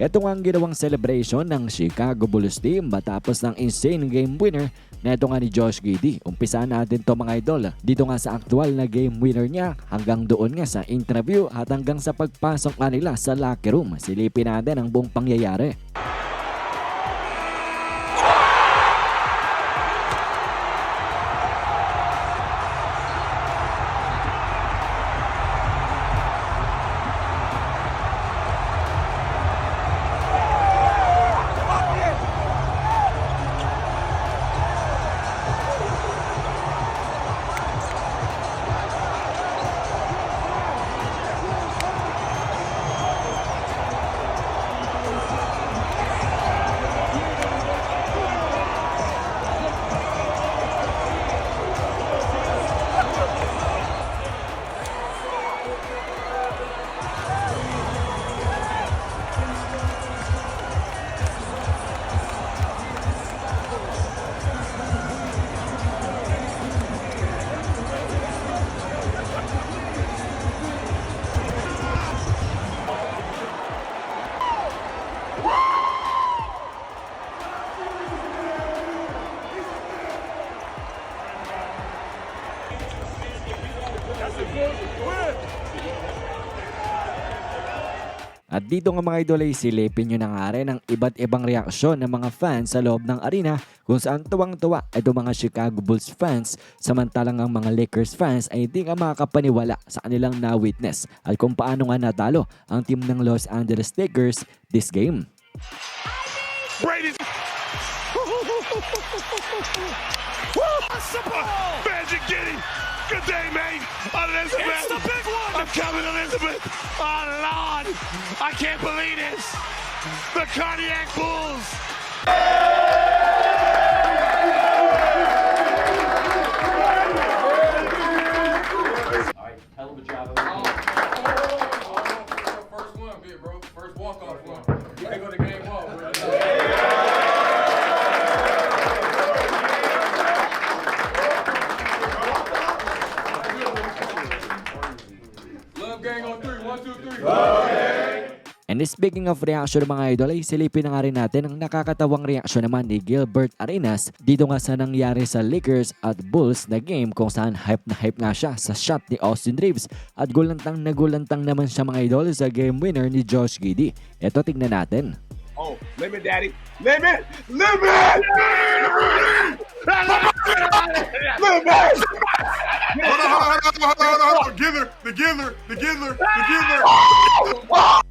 Ito nga ang ginawang celebration ng Chicago Bulls team matapos ng insane game winner na ito nga ni Josh Giddey. Umpisa natin to mga idol. Dito nga sa actual na game winner niya hanggang doon nga sa interview at hanggang sa pagpasok nga nila sa locker room. Silipin natin ang buong pangyayari. Win! At dito nga mga idol ay silipin nyo na nga rin ang iba't ibang reaksyon ng mga fans sa loob ng arena kung saan tuwang-tuwa ito mga Chicago Bulls fans samantalang ang mga Lakers fans ay hindi nga makakapaniwala sa kanilang na-witness at kung paano nga natalo ang team ng Los Angeles Lakers this game. Brady. Magic Giddy. Good day, mate. It's the big. I'm coming, Elizabeth. Oh, Lord. I can't believe this. The Cardiac Bulls. All right, hell of a job. Oh, oh, oh, First one, big bro. First walk-off one. You can go to And speaking of reaction mga idol ay silipin na nga rin natin ang nakakatawang reaksyon naman ni Gilbert Arenas dito nga sa nangyari sa Lakers at Bulls na game kung saan hype na hype nga siya sa shot ni Austin Reeves at gulantang na gulantang naman siya mga idol sa game winner ni Josh Giddey. Ito tignan natin. Oh, limit, daddy. Limit! Limit! Limit! Hold on, hold on, hold on, hold on, hold on, the the the Gither.